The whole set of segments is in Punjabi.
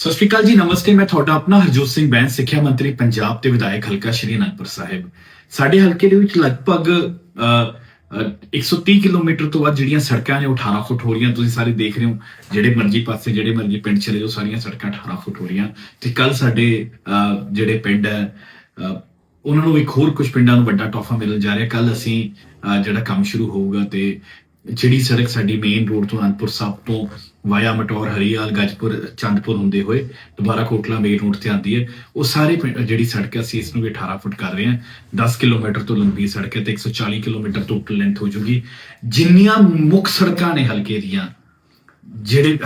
ਸਤਿ ਸ਼੍ਰੀ ਅਕਾਲ ਜੀ ਨਮਸਤੇ। ਮੈਂ ਤੁਹਾਡਾ ਆਪਣਾ ਹਰਜੋਤ ਸਿੰਘ ਬੈਂਸ ਸਿੱਖਿਆ ਮੰਤਰੀ ਪੰਜਾਬ ਤੇ ਵਿਧਾਇਕ ਹਲਕਾ ਸ਼੍ਰੀ ਅਨੰਦਪੁਰ ਸਾਹਿਬ। ਸਾਡੇ ਹਲਕੇ ਦੇ ਵਿੱਚ ਲਗਭਗ 130 ਕਿਲੋਮੀਟਰ ਤੋਂ ਵੱਧ ਜਿਹੜੀਆਂ ਸੜਕਾਂ ਨੇ ਉਹ 18 ਫੁੱਟ ਹੋ ਰਹੀਆਂ। ਤੁਸੀਂ ਸਾਰੇ ਦੇਖ ਰਹੇ ਹੋ ਜਿਹੜੇ ਮਰਜ਼ੀ ਪਾਸੇ ਜਿਹੜੇ ਮਰਜ਼ੀ ਪਿੰਡ ਚਲੇ ਜਾਓ ਸਾਰੀਆਂ ਸੜਕਾਂ 18 ਫੁੱਟ ਹੋ ਰਹੀਆਂ। ਤੇ ਕੱਲ ਸਾਡੇ ਅ, ਜਿਹੜੇ ਪਿੰਡ ਹੈ ਅ, ਉਹਨਾਂ ਨੂੰ ਇੱਕ ਹੋਰ ਕੁਝ ਪਿੰਡਾਂ ਨੂੰ ਵੱਡਾ ਤੋਹਫਾ ਮਿਲਣ ਜਾ ਰਿਹਾ। ਕੱਲ ਅਸੀਂ ਅ, ਜਿਹੜਾ ਕੰਮ ਸ਼ੁਰੂ ਹੋਊਗਾ ਤੇ ਜਿਹੜੀ ਸੜਕ ਸਾਡੀ ਮੇਨ ਰੋਡ ਤੋਂ ਅਨੰਦਪੁਰ ਸਾਹਿਬ ਤੋਂ ਵਾਇਆ ਮਟੌਰ ਹਰੀਆਲ, ਗੱਜਪੁਰ, ਚੰਦਪੁਰ ਹੁੰਦੇ ਹੋਏ ਦੁਬਾਰਾ ਕੋਟਲਾ ਮੇਨ ਰੋਡ ਤੇ ਆਉਂਦੀ ਹੈ। ਉਹ ਸਾਰੇ ਜਿਹੜੀ ਸੜਕ ਹੈ, ਅਸੀਂ ਇਸ ਨੂੰ ਵੀ 18 ਫੁੱਟ ਕਰ ਰਹੇ ਹਾਂ। 10 ਕਿਲੋਮੀਟਰ ਤੋਂ ਲੰਬੀ ਸੜਕ ਹੈ ਤੇ 140 ਕਿਲੋਮੀਟਰ ਟੋਟਲ ਲੈਂਥ ਹੋ ਜੂਗੀ। ਜਿੰਨੀਆਂ ਮੁੱਖ ਸੜਕਾਂ ਨੇ ਹਲਕੇ ਦੀਆਂ, ਜਿਹੜੇ,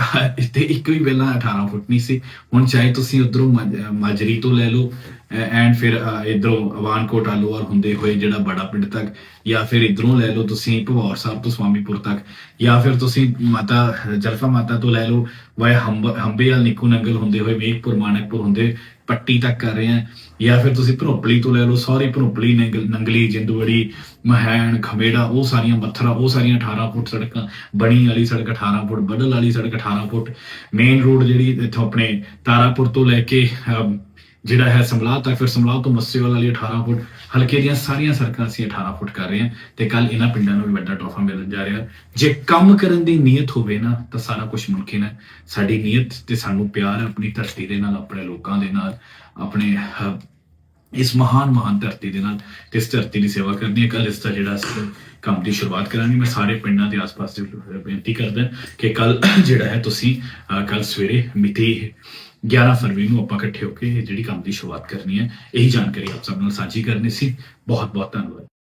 ਤੇ ਇੱਕ ਵੀ ਪਹਿਲਾਂ 18 ਫੁੱਟ ਨਹੀਂ ਸੀ। ਹੁਣ ਚਾਹੇ ਤੁਸੀਂ ਉਧਰੋਂ ਮਾਜਰੀ ਤੋਂ ਲੈ ਲਓ ਐਂਡ ਫਿਰ ਇਧਰੋਂ ਅਵਾਨਕੋਟ ਆਲੋਵਾਰ ਹੁੰਦੇ ਹੋਏ ਜਿਹੜਾ ਬੜਾ ਪਿੰਡ ਤੱਕ ਜਾਂ ਫਿਰ ਇਧਰੋਂ ਲੈ ਲਓ ਤੁਸੀਂ ਭਵੌਰ ਸਾਹਿਬ ਤੋਂ ਸਵਾਮੀਪੁਰ ਤੱਕ ਜਾਂ ਫਿਰ ਤੁਸੀਂ ਮਾਤਾ ਜਲਫਾ ਮਾਤਾ ਤੋਂ ਲੈ ਲਓ ਵਾਇਆ ਹੰਬੇ ਵਾਲ ਨਿੱਕੂ ਨੰਗਲ ਹੁੰਦੇ ਹੋਏ ਮੇਘਪੁਰ ਮਾਨਕਪੁਰ ਹੁੰਦੇ ਪੱਟੀ ਤੱਕ ਕਰ ਰਹੇ ਆ ਜਾਂ ਫਿਰ ਤੁਸੀਂ ਭਰੋਪਲੀ ਤੋਂ ਲੈ ਲਓ ਸਾਰੀ ਭਰੋਪਲੀ ਨੰਗਲ- ਨੰਗਲੀ ਜਿੰਦਵੜੀ ਮਹੈਣ ਖਮੇੜਾ ਉਹ ਸਾਰੀਆਂ ਮੱਥਰਾ ਉਹ ਸਾਰੀਆਂ 18 ਫੁੱਟ ਸੜਕਾਂ ਬਣੀ ਵਾਲੀ ਸੜਕ 18 ਫੁੱਟ ਬਦਲ ਵਾਲੀ ਸੜਕ 18 ਫੁੱਟ ਮੇਨ ਰੋਡ ਜਿਹੜੀ ਇੱਥੋਂ ਆਪਣੇ ਤਾਰਾਪੁਰ ਤੋਂ ਲੈ ਕੇ ਅਮ, ਜਿਹੜਾ ਹੈ ਸਮਲਾਹ ਤੱਕ ਫਿਰ ਸਮਲਾਹ ਤੋਂ ਮੱਸੇਵਾਲ ਵਾਲੀ 18 ਫੁੱਟ ਹਲਕੇ ਦੀਆਂ ਸਾਰੀਆਂ ਸੜਕਾਂ ਅਸੀਂ 18 ਫੁੱਟ ਕਰ ਰਹੇ ਹਾਂ ਤੇ ਕੱਲ ਇਹਨਾਂ ਪਿੰਡਾਂ ਨੂੰ ਵੀ ਵੱਡਾ ਤੋਹਫਾ ਮਿਲਣ ਜਾ ਰਿਹਾ। ਜੇ ਕੰਮ ਕਰਨ ਦੀ ਨੀਅਤ ਹੋਵੇ ਨਾ ਤਾਂ ਸਾਰਾ ਕੁਝ ਮੁਮਕਿਨ ਹੈ ਸਾਡੀ ਨੀਅਤ ਤੇ ਸਾਨੂੰ ਪਿਆਰ ਹੈ ਆਪਣੀ ਧਰਤੀ ਦੇ ਨਾਲ ਆਪਣੇ ਲੋਕਾਂ ਦੇ ਨਾਲ ਆਪਣੇ ਅਹ, ਇਸ ਮਹਾਨ ਮਹਾਨ ਧਰਤੀ ਦੇ ਨਾਲ ਤੇ ਇਸ ਧਰਤੀ ਦੀ ਸੇਵਾ ਕਰਨੀ ਹੈ। ਕੱਲ ਇਸ ਦਾ ਜਿਹੜਾ ਕੰਮ ਦੀ ਸ਼ੁਰੂਆਤ ਕਰਾਂਗੇ। ਮੈਂ ਸਾਰੇ ਪਿੰਡਾਂ ਦੇ ਆਸ-ਪਾਸ ਦੇ ਬੇਨਤੀ ਕਰਦਾ ਕਿ ਕੱਲ ਜਿਹੜਾ ਹੈ ਤੁਸੀਂ ਕੱਲ ਸਵੇਰੇ ਮਿਤੀ 11 ਫਰਵਰੀ ਨੂੰ ਆਪਾਂ ਇਕੱਠੇ ਹੋ ਕੇ ਇਹ ਜਿਹੜੀ ਕੰਮ ਦੀ ਸ਼ੁਰੂਆਤ ਕਰਨੀ ਹੈ, ਇਹੀ ਜਾਣਕਾਰੀ ਆਪ ਸਭ ਨਾਲ ਸਾਂਝੀ ਕਰਨੀ ਸੀ। ਬਹੁਤ ਬਹੁਤ ਧੰਨਵਾਦ।